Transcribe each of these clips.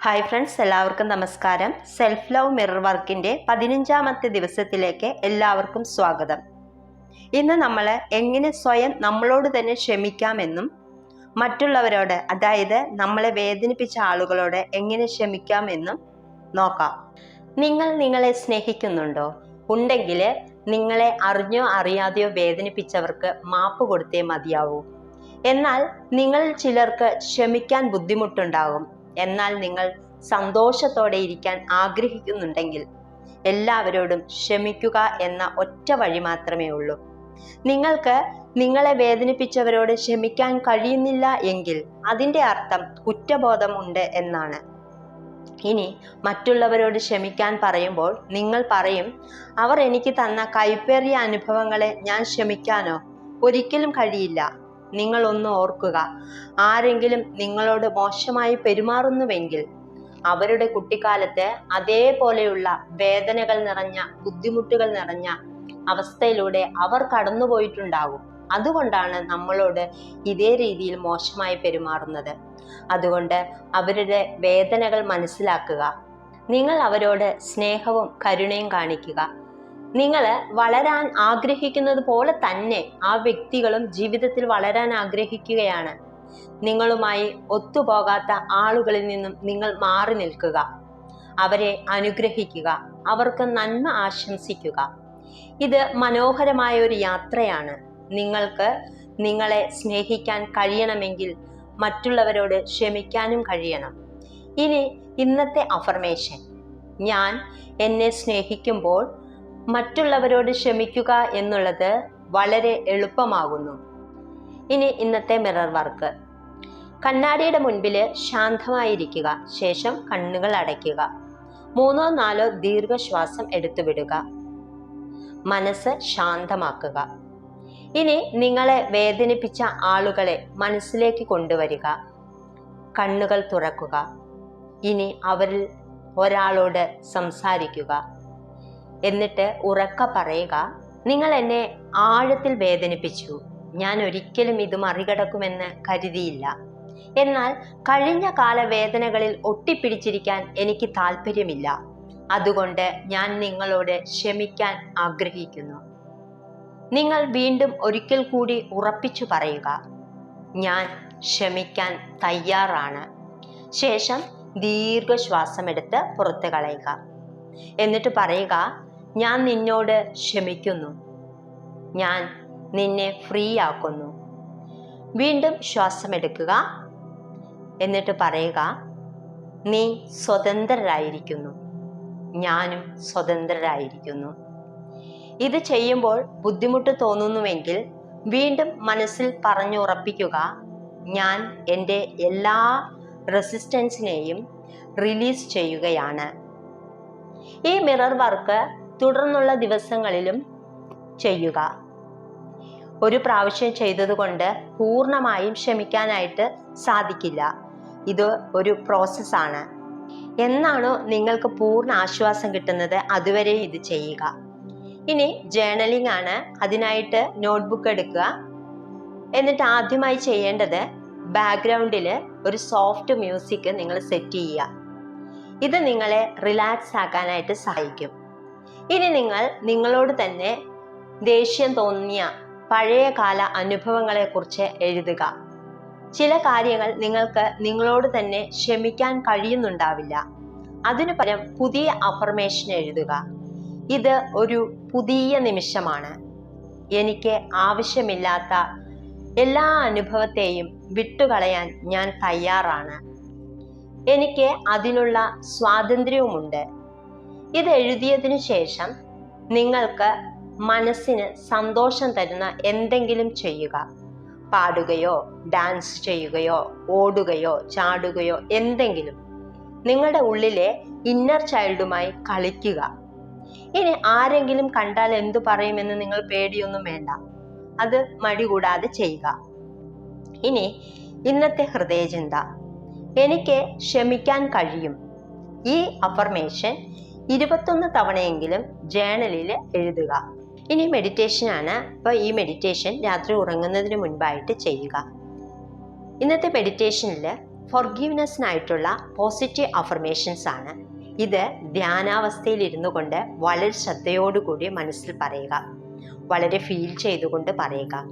Hi friends എല്ലാവർക്കും നമസ്കാരം. Self love mirror വർക്കിന്റെ പതിനഞ്ചാമത്തെ ദിവസത്തിലേക്ക് എല്ലാവർക്കും സ്വാഗതം. ഇന്ന് നമ്മൾ എങ്ങനെ സ്വയം നമ്മളോട് തന്നെ ക്ഷമിക്കാമെന്നും മറ്റുള്ളവരോട് അതായത് നമ്മളെ വേദനിപ്പിച്ച ആളുകളോട് എങ്ങനെ ക്ഷമിക്കാമെന്നും നോക്കാം. നിങ്ങൾ നിങ്ങളെ സ്നേഹിക്കുന്നുണ്ടോ? ഉണ്ടെങ്കിൽ നിങ്ങളെ അറിഞ്ഞോ അറിയാതെയോ വേദനിപ്പിച്ചവർക്ക് മാപ്പ് കൊടുത്തേ മതിയാവൂ. എന്നാൽ നിങ്ങൾ ചിലർക്ക് ക്ഷമിക്കാൻ ബുദ്ധിമുട്ടുണ്ടാകും. എന്നാൽ നിങ്ങൾ സന്തോഷത്തോടെ ഇരിക്കാൻ ആഗ്രഹിക്കുന്നുണ്ടെങ്കിൽ എല്ലാവരോടും ക്ഷമിക്കുക എന്ന ഒറ്റ വഴി മാത്രമേ ഉള്ളൂ. നിങ്ങൾക്ക് നിങ്ങളെ വേദനിപ്പിച്ചവരോട് ക്ഷമിക്കാൻ കഴിയുന്നില്ല എങ്കിൽ അതിന്റെ അർത്ഥം കുറ്റബോധം ഉണ്ട് എന്നാണ്. ഇനി മറ്റുള്ളവരോട് ക്ഷമിക്കാൻ പറയുമ്പോൾ നിങ്ങൾ പറയും അവർ എനിക്ക് തന്ന കൈപ്പേറിയ അനുഭവങ്ങളെ ഞാൻ ക്ഷമിക്കാനോ? ഒരിക്കലും കഴിയില്ല. നിങ്ങൾ ഒന്ന് ഓർക്കുക. ആരെങ്കിലും നിങ്ങളോട് മോശമായി പെരുമാറുന്നുവെങ്കിൽ അവരുടെ കുട്ടിക്കാലത്ത് അതേപോലെയുള്ള വേദനകൾ നിറഞ്ഞ ബുദ്ധിമുട്ടുകൾ നിറഞ്ഞ അവസ്ഥയിലൂടെ അവർ കടന്നുപോയിട്ടുണ്ടാകും. അതുകൊണ്ടാണ് നമ്മളോട് ഇതേ രീതിയിൽ മോശമായി പെരുമാറുന്നത്. അതുകൊണ്ട് അവരുടെ വേദനകൾ മനസ്സിലാക്കുക. നിങ്ങൾ അവരോട് സ്നേഹവും കരുണയും കാണിക്കുക. നിങ്ങൾ വളരാൻ ആഗ്രഹിക്കുന്നത് പോലെ തന്നെ ആ വ്യക്തികളും ജീവിതത്തിൽ വളരാൻ ആഗ്രഹിക്കുകയാണ്. നിങ്ങളുമായി ഒത്തുപോകാത്ത ആളുകളിൽ നിന്നും നിങ്ങൾ മാറി നിൽക്കുക. അവരെ അനുഗ്രഹിക്കുക. അവർക്ക് നന്മ ആശംസിക്കുക. ഇത് മനോഹരമായ ഒരു യാത്രയാണ്. നിങ്ങൾക്ക് നിങ്ങളെ സ്നേഹിക്കാൻ കഴിയണമെങ്കിൽ മറ്റുള്ളവരോട് ക്ഷമിക്കാനും കഴിയണം. ഇനി ഇന്നത്തെ അഫർമേഷൻ ഞാൻ എന്നെ സ്നേഹിക്കുമ്പോൾ മറ്റുള്ളവരോട് ക്ഷമിക്കുക എന്നുള്ളത് വളരെ എളുപ്പമാകുന്നു. ഇനി ഇന്നത്തെ മിറർ വർക്ക്. കണ്ണാടിയുടെ മുൻപിൽ ശാന്തമായിരിക്കുക. ശേഷം കണ്ണുകൾ അടയ്ക്കുക. മൂന്നോ നാലോ ദീർഘശ്വാസം എടുത്തുവിടുക. മനസ്സ് ശാന്തമാക്കുക. ഇനി നിങ്ങളെ വേദനിപ്പിച്ച ആളുകളെ മനസ്സിലേക്ക് കൊണ്ടുവരിക. കണ്ണുകൾ തുറക്കുക. ഇനി അവരിൽ ഒരാളോട് സംസാരിക്കുക. എന്നിട്ട് ഉറക്ക പറയുക നിങ്ങൾ എന്നെ ആഴത്തിൽ വേദനിപ്പിച്ചു. ഞാൻ ഒരിക്കലും ഇത് മറികടക്കുമെന്ന് കരുതിയില്ല. എന്നാൽ കഴിഞ്ഞ കാല വേദനകളിൽ ഒട്ടിപ്പിടിച്ചിരിക്കാൻ എനിക്ക് താല്പര്യമില്ല അതുകൊണ്ട് ഞാൻ നിങ്ങളോട് ക്ഷമിക്കാൻ ആഗ്രഹിക്കുന്നു. നിങ്ങൾ വീണ്ടും ഒരിക്കൽ കൂടി ഉറപ്പിച്ചു പറയുക. ഞാൻ ക്ഷമിക്കാൻ തയ്യാറാണ്. ശേഷം ദീർഘശ്വാസമെടുത്ത് പുറത്തു കളയുക. എന്നിട്ട് പറയുക ഞാൻ നിന്നോട് ക്ഷമിക്കുന്നു. ഞാൻ നിന്നെ ഫ്രീ ആക്കുന്നു വീണ്ടും ശ്വാസമെടുക്കുക. എന്നിട്ട് പറയുക നീ സ്വതന്ത്രരായിരിക്കുന്നു. ഞാനും സ്വതന്ത്രരായിരിക്കുന്നു. ഇത് ചെയ്യുമ്പോൾ ബുദ്ധിമുട്ട് തോന്നുന്നുവെങ്കിൽ വീണ്ടും മനസ്സിൽ പറഞ്ഞുറപ്പിക്കുക ഞാൻ എന്റെ എല്ലാ റെസിസ്റ്റൻസിനെയും റിലീസ് ചെയ്യുകയാണ്. ഈ മിറർ വർക്ക് തുടർന്നുള്ള ദിവസങ്ങളിലും ചെയ്യുക. ഒരു പ്രാവശ്യം ചെയ്തതുകൊണ്ട് പൂർണമായും ക്ഷമിക്കാനായിട്ട് സാധിക്കില്ല. ഇത് ഒരു പ്രോസസ്സാണ് എന്നാണോ നിങ്ങൾക്ക് പൂർണ ആശ്വാസം കിട്ടുന്നത്? അതുവരെ ഇത് ചെയ്യുക. ഇനി ജേണലിംഗ് ആണ്. അതിനായിട്ട് നോട്ട്ബുക്ക് എടുക്കുക. എന്നിട്ട് ആദ്യമായി ചെയ്യേണ്ടത് ബാക്ക്ഗ്രൗണ്ടിൽ ഒരു സോഫ്റ്റ് മ്യൂസിക് നിങ്ങൾ സെറ്റ് ചെയ്യുക. ഇത് നിങ്ങളെ റിലാക്സ് ആക്കാനായിട്ട് സഹായിക്കും. ഇനി നിങ്ങൾ നിങ്ങളോട് തന്നെ ദേഷ്യം തോന്നിയ പഴയകാല അനുഭവങ്ങളെക്കുറിച്ച് എഴുതുക. ചില കാര്യങ്ങൾ നിങ്ങൾക്ക് നിങ്ങളോട് തന്നെ ക്ഷമിക്കാൻ കഴിയുന്നുണ്ടാവില്ല. അതിനു പകരം പുതിയ അഫർമേഷൻ എഴുതുക. ഇത് ഒരു പുതിയ നിമിഷമാണ്. എനിക്ക് ആവശ്യമില്ലാത്ത എല്ലാ അനുഭവത്തെയും വിട്ടുകളയാൻ ഞാൻ തയ്യാറാണ്. എനിക്ക് അതിനുള്ള സ്വാതന്ത്ര്യവുമുണ്ട്. ഇത് എഴുതിയതിനു ശേഷം നിങ്ങൾക്ക് മനസ്സിന് സന്തോഷം തരുന്ന എന്തെങ്കിലും ചെയ്യുക. പാടുകയോ ഡാൻസ് ചെയ്യുകയോ ഓടുകയോ ചാടുകയോ എന്തെങ്കിലും നിങ്ങളുടെ ഉള്ളിലെ ഇന്നർ ചൈൽഡുമായി കളിക്കുക. ഇനി ആരെങ്കിലും കണ്ടാൽ എന്തു പറയുമെന്ന് നിങ്ങൾ പേടിയൊന്നും വേണ്ട. അത് മടി കൂടാതെ ചെയ്യുക. ഇനി ഇന്നത്തെ ഹൃദയചിന്ത. എനിക്ക് ക്ഷമിക്കാൻ കഴിയും. ഈ അഫർമേഷൻ ഇരുപത്തൊന്ന് തവണയെങ്കിലും ജേണലിൽ എഴുതുക. ഇനി മെഡിറ്റേഷൻ ആണ് അപ്പോൾ ഈ മെഡിറ്റേഷൻ രാത്രി ഉറങ്ങുന്നതിന് മുൻപായിട്ട് ചെയ്യുക. ഇന്നത്തെ മെഡിറ്റേഷനിൽ ഫൊർഗീവ്നെസ്സിനായിട്ടുള്ള പോസിറ്റീവ് അഫർമേഷൻസ് ആണ്. ഇത് ധ്യാനാവസ്ഥയിൽ ഇരുന്നു കൊണ്ട് വളരെ ശ്രദ്ധയോടുകൂടി മനസ്സിൽ പറയുക. വളരെ ഫീൽ ചെയ്തുകൊണ്ട് പറയുക.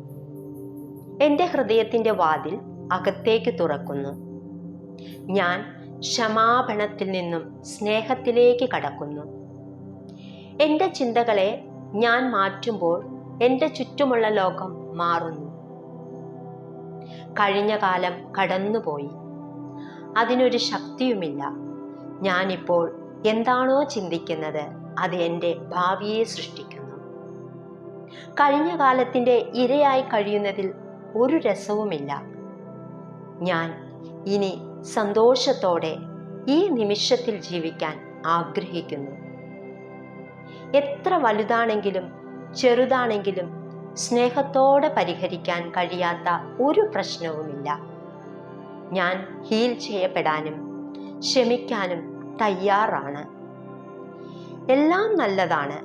എന്റെ ഹൃദയത്തിന്റെ വാതിൽ അകത്തേക്ക് തുറക്കുന്നു. ഞാൻ ക്ഷമാപണത്തിൽ നിന്നും സ്നേഹത്തിലേക്ക് കടക്കുന്നു. എന്റെ ചിന്തകളെ ഞാൻ മാറ്റുമ്പോൾ എന്റെ ചുറ്റുമുള്ള ലോകം മാറുന്നു. കഴിഞ്ഞ കാലം കടന്നുപോയി. അതിനൊരു ശക്തിയുമില്ല. ഞാനിപ്പോൾ എന്താണോ ചിന്തിക്കുന്നത് അത് എന്റെ ഭാവിയെ സൃഷ്ടിക്കുന്നു. കഴിഞ്ഞ കാലത്തിന്റെ ഇരയായി കഴിയുന്നതിൽ ഒരു രസവുമില്ല. ഞാൻ ഇനി സന്തോഷത്തോടെ ഈ നിമിഷത്തിൽ ജീവിക്കാൻ ആഗ്രഹിക്കുന്നു. എത്ര വലുതാണെങ്കിലും ചെറുതാണെങ്കിലും സ്നേഹത്തോടെ പരിഹരിക്കാൻ കഴിയാത്ത ഒരു പ്രശ്നവുമില്ല. ഞാൻ ഹീൽ ചെയ്യപ്പെടാനും ക്ഷമിക്കാനും തയ്യാറാണ്. എല്ലാം നല്ലതാണ്.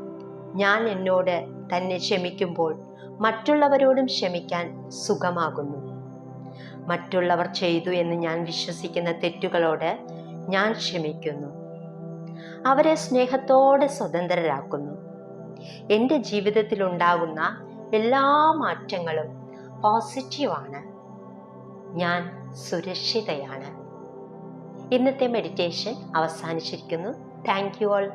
ഞാൻ എന്നോട് തന്നെ ക്ഷമിക്കുമ്പോൾ മറ്റുള്ളവരോടും ക്ഷമിക്കാൻ സുഖമാകുന്നു. മറ്റുള്ളവർ ചെയ്തു എന്ന് ഞാൻ വിശ്വസിക്കുന്ന തെറ്റുകളോട് ഞാൻ ക്ഷമിക്കുന്നു. അവരെ സ്നേഹത്തോടെ സ്വതന്ത്രരാക്കുന്നു. എന്റെ ജീവിതത്തിൽ ഉണ്ടാകുന്ന എല്ലാ മാറ്റങ്ങളും പോസിറ്റീവാണ്. ഞാൻ സുരക്ഷിതയാണ്. ഇന്നത്തെ മെഡിറ്റേഷൻ അവസാനിച്ചിരിക്കുന്നു. Thank you all